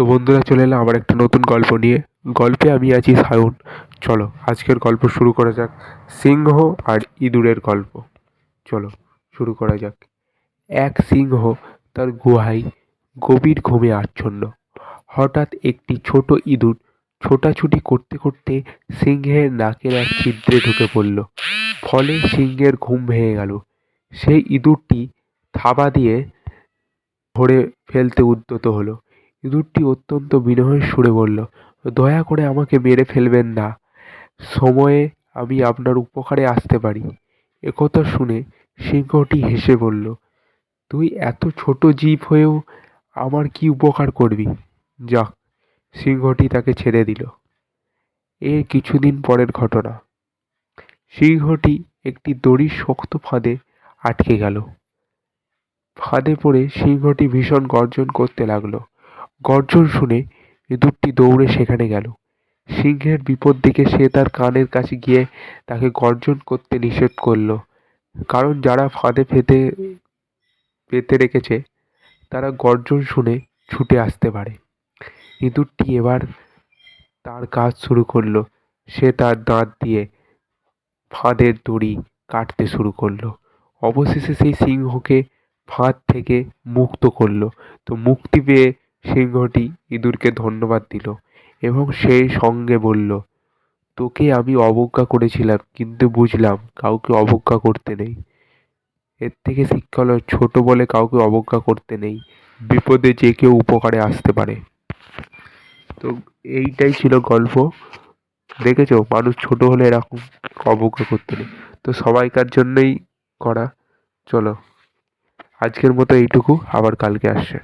তো বন্ধুরা চলে এলাম আবার একটা নতুন গল্প নিয়ে। গল্পে আমি আছি সায়ন। চলো, আজকের গল্প শুরু করা যাক। সিংহ আর ইঁদুরের গল্প। চলো, শুরু করা যাক। এক সিংহ তার গুহায় গভীর ঘুমে আচ্ছন্ন। হঠাৎ একটি ছোট ইঁদুর ছোটাছুটি করতে করতে সিংহের নাকের এক ছিদ্রে ঢুকে পড়ল। ফলে সিংহের ঘুম ভেঙে গেল। সেই ইঁদুরটি থাবা দিয়ে ধরে ফেলতে উদ্যত হলো। ইঁদুরটি অত্যন্ত বিনয়ের সুরে বলল, দয়া করে আমাকে মেরে ফেলবেন না। সময়ে আমি আপনার উপকারে আসতে পারি। একথা শুনে সিংহটি হেসে বলল, তুই এত ছোট জীব হয়েও আমার কি উপকার করবি? যাক সিংহটি তাকে ছেড়ে দিল। এর কিছুদিন পরের ঘটনা। সিংহটি একটি দড়ির শক্ত ফাঁদে আটকে গেল। ফাঁদে পড়ে সিংহটি ভীষণ গর্জন করতে লাগল। গর্জন শুনে ইঁদুরটি দৌড়ে সেখানে গেল। সিংহের বিপদ দেখে সে তার কানের কাছে গিয়ে তাকে গর্জন করতে নিষেধ করল। কারণ যারা ফাঁদে ফেতে, পেতে রেখেছে, তারা গর্জন শুনে ছুটে আসতে পারে। ইঁদুরটি এবার তার কাজ শুরু করল। সে তার দাঁত দিয়ে ফাঁদের দড়ি কাটতে শুরু করল। অবশেষে সেই সিংহকে ফাঁদ থেকে মুক্ত করল। তো মুক্তি পেয়ে সিংহটি ইঁদুরকে ধন্যবাদ দিল এবং সেই সঙ্গে বলল, তোকে আমি অবজ্ঞা করেছিলাম, কিন্তু বুঝলাম কাউকে অবজ্ঞা করতে নেই। এর থেকে শিক্ষা হলো ছোটো বলে কাউকে অবজ্ঞা করতে নেই। বিপদে যে কেউ উপকারে আসতে পারে। তো এইটাই ছিল গল্প। দেখেছ? মানুষ ছোট হলে এরকম অবজ্ঞা করতে নেই। তো সবাইকার জন্যই করা। চলো, আজকের মতো এইটুকু। আবার কালকে আসছে।